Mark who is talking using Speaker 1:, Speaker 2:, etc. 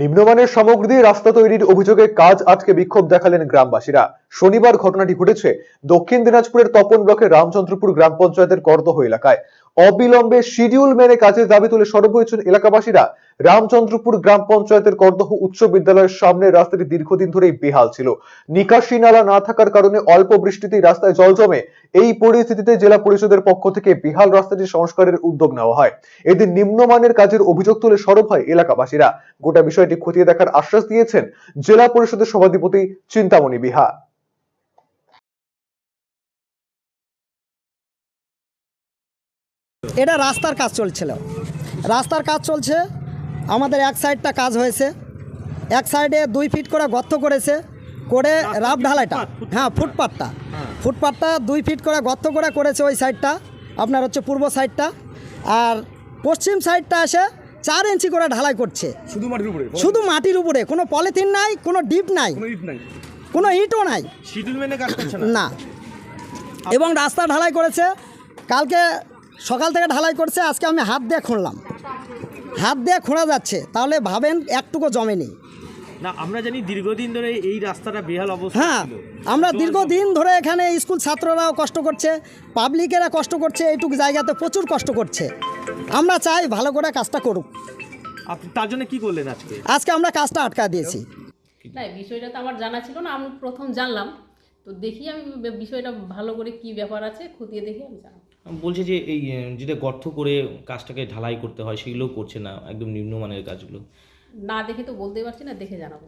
Speaker 1: নিম্নমানের সামগ্রী দিয়ে রাস্তা তৈরির অভিযোগে কাজ আটকে বিক্ষোভ দেখালেন গ্রামবাসীরা। শনিবার ঘটনাটি ঘটেছে দক্ষিণ দিনাজপুরের তপন ব্লকের রামচন্দ্রপুর গ্রাম পঞ্চায়েতের করদহ এলাকায়। অবিলম্বে শিডিউল মেনে কাজের দাবি তুলে সরব হয়েছেন এলাকাবাসীরা। রামচন্দ্রপুর গ্রাম পঞ্চায়েতের করদহ উচ্চ বিদ্যালয়ের সামনে রাস্তাটি দীর্ঘদিন ধরেই বেহাল ছিল। নিকাশি নালা না থাকার কারণে অল্প বৃষ্টিতেই রাস্তায় জল জমে এই পরিস্থিতিতে জেলা পরিষদের পক্ষ থেকে বেহাল রাস্তাটি সংস্কারের উদ্যোগ নেওয়া হয়। এদিন নিম্নমানের কাজের অভিযোগ তুলে সরব হয় এলাকাবাসীরা। গোটা বিষয়টি খতিয়ে দেখার আশ্বাস দিয়েছেন জেলা পরিষদের সভাধিপতি চিন্তামণি বিহা।
Speaker 2: এটা রাস্তার কাজ চলছিল। রাস্তার কাজ চলছে আমাদের এক সাইডটা কাজ হয়েছে। এক সাইডে দুই ফিট করে গর্ত করেছে করে রাফ ঢালাইটা? হ্যাঁ ফুটপাথটা ফুটপাথটা দুই ফিট করে গর্ত করে করেছে ওই সাইডটা আপনার হচ্ছে পূর্ব সাইডটা। আর পশ্চিম সাইডটা এসে চার ইঞ্চি করে ঢালাই করছে।
Speaker 3: শুধু মাটির উপরে?
Speaker 2: শুধু মাটির উপরে কোনো পলিথিন নাই কোনো ডিপ নাই।
Speaker 3: কোনো
Speaker 2: ইটও নাই।
Speaker 3: না।
Speaker 2: এবং রাস্তা ঢালাই করেছে। কালকে সকাল থেকে ঢালাই করছে আজকে আমি হাত দিয়ে খুঁড়লাম। হাত দিয়ে খোঁড়া যাচ্ছে তাহলে ভাবেন একটুকু জমেনি
Speaker 4: না আমরা জানি দীর্ঘদিন ধরে এই রাস্তাটা বেহাল অবস্থা
Speaker 2: হ্যাঁ আমরা দীর্ঘদিন ধরে এখানে স্কুল ছাত্ররাও কষ্ট করছে পাবলিকেরা কষ্ট করছে এইটুকু জায়গাতে প্রচুর কষ্ট করছে। আমরা চাই ভালো করে কাজটা করুক।
Speaker 4: আপনি তার জন্য কি করলেন আজকে?
Speaker 2: আজকে আমরা কাজটা আটকা দিয়েছি।
Speaker 5: না বিষয়টা তো আমার জানা ছিল না আমি প্রথম জানলাম। তো দেখি আমি বিষয়টা ভালো করে কি ব্যাপার আছে খতিয়ে দেখি আমি জানাব
Speaker 4: বলছে যে এই যেটা গর্ত করে কাজটাকে ঢালাই করতে হয়, সেগুলোও করছে না, একদম নিম্নমানের কাজগুলো।
Speaker 5: না দেখে তো বলতে পারছি না, দেখে জানাব।